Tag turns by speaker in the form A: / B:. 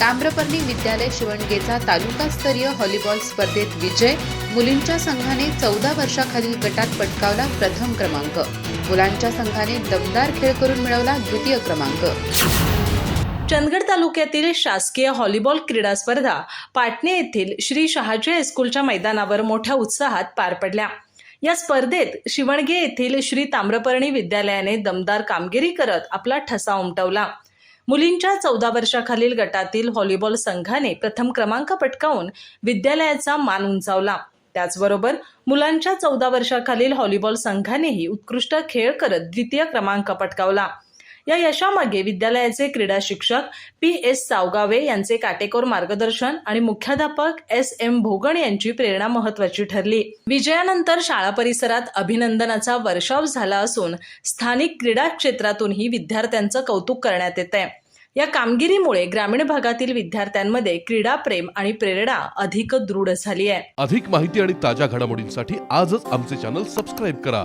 A: ताम्रपर्णी विद्यालय शिवणगेचा तालुकास्तरीय हॉलीबॉल स्पर्धेत विजय मुलींच्या संघाने चौदा वर्षाखालील गटात पटकावला प्रथम क्रमांक. मुलांच्या संघाने दमदार खेळ करून मिळवला द्वितीय क्रमांक.
B: चंदगड तालुक्यातील शासकीय व्हॉलीबॉल क्रीडा स्पर्धा पाटणे येथील श्री शहाजी हायस्कूलच्या मैदानावर मोठ्या उत्साहात पार पडल्या. या स्पर्धेत शिवणगे येथील श्री ताम्रपर्णी विद्यालयाने दमदार कामगिरी करत आपला ठसा उमटवला. मुलींच्या चौदा वर्षाखालील गटातील व्हॉलीबॉल संघाने प्रथम क्रमांक पटकावून विद्यालयाचा मान उंचावला. त्याचबरोबर मुलांच्या चौदा वर्षाखालील व्हॉलीबॉल संघानेही उत्कृष्ट खेळ करत द्वितीय क्रमांक पटकावला. या यशामागे विद्यालयाचे क्रीडा शिक्षक पी एस सावगावे यांचे काटेकोर मार्गदर्शन आणि मुख्याध्यापक एस एम भोगण यांची प्रेरणा महत्वाची ठरली. विजयानंतर शाळा परिसरात अभिनंदनाचा वर्षाव झाला असून स्थानिक क्रीडा क्षेत्रातूनही विद्यार्थ्यांचं कौतुक करण्यात येत आहे या कामगिरीमुळे ग्रामीण भागातील विद्यार्थ्यांमध्ये क्रीडा प्रेम आणि प्रेरणा अधिक दृढ झाली आहे
C: अधिक माहिती आणि ताज्या घडामोडींसाठी आजच आमचे चॅनल सबस्क्राईब करा.